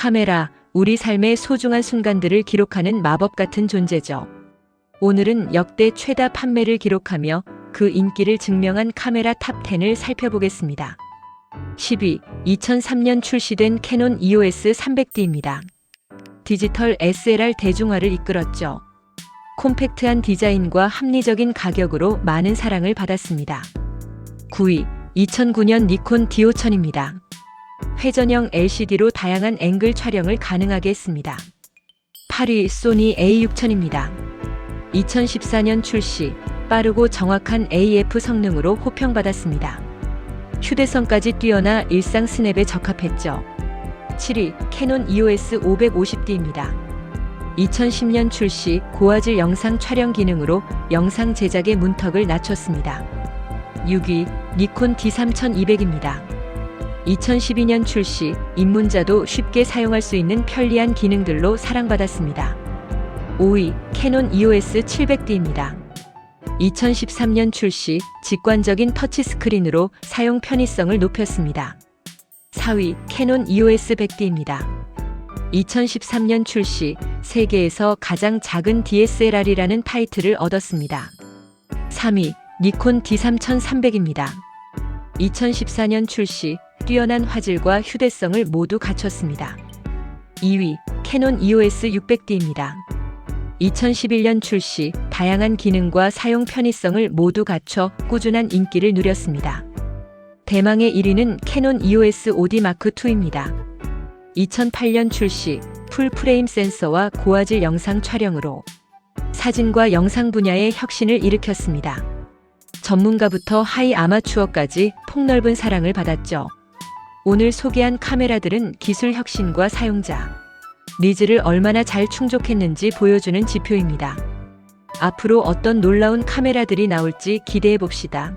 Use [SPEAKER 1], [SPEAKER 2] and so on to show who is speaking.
[SPEAKER 1] 카메라, 우리 삶의 소중한 순간들을 기록하는 마법 같은 존재죠. 오늘은 역대 최다 판매를 기록하며 그 인기를 증명한 카메라 탑 10을 살펴보겠습니다. 10위, 2003년 출시된 캐논 EOS 300D입니다. 디지털 SLR 대중화를 이끌었죠. 콤팩트한 디자인과 합리적인 가격으로 많은 사랑을 받았습니다. 9위, 2009년 니콘 D5000입니다. 회전형 LCD로 다양한 앵글 촬영을 가능하게 했습니다. 8위, 소니 A6000입니다. 2014년 출시, 빠르고 정확한 AF 성능으로 호평받았습니다. 휴대성까지 뛰어나 일상 스냅에 적합했죠. 7위, 캐논 EOS 550D입니다. 2010년 출시 고화질 영상 촬영 기능으로 영상 제작의 문턱을 낮췄습니다. 6위, 니콘 D3200입니다. 2012년 출시, 입문자도 쉽게 사용할 수 있는 편리한 기능들로 사랑받았습니다. 5위, 캐논 EOS 700D입니다. 2013년 출시, 직관적인 터치스크린으로 사용 편의성을 높였습니다. 4위, 캐논 EOS 100D입니다. 2013년 출시, 세계에서 가장 작은 DSLR이라는 타이틀을 얻었습니다. 3위, 니콘 D3300입니다. 2014년 출시, 뛰어난 화질과 휴대성을 모두 갖췄습니다. 2위, 캐논 EOS 600D입니다. 2011년 출시, 다양한 기능과 사용 편의성을 모두 갖춰 꾸준한 인기를 누렸습니다. 대망의 1위는 캐논 EOS 5D 마크 2입니다. 2008년 출시, 풀프레임 센서와 고화질 영상 촬영으로 사진과 영상 분야의 혁신을 일으켰습니다. 전문가부터 하이 아마추어까지 폭넓은 사랑을 받았죠. 오늘 소개한 카메라들은 기술 혁신과 사용자, 니즈를 얼마나 잘 충족했는지 보여주는 지표입니다. 앞으로 어떤 놀라운 카메라들이 나올지 기대해 봅시다.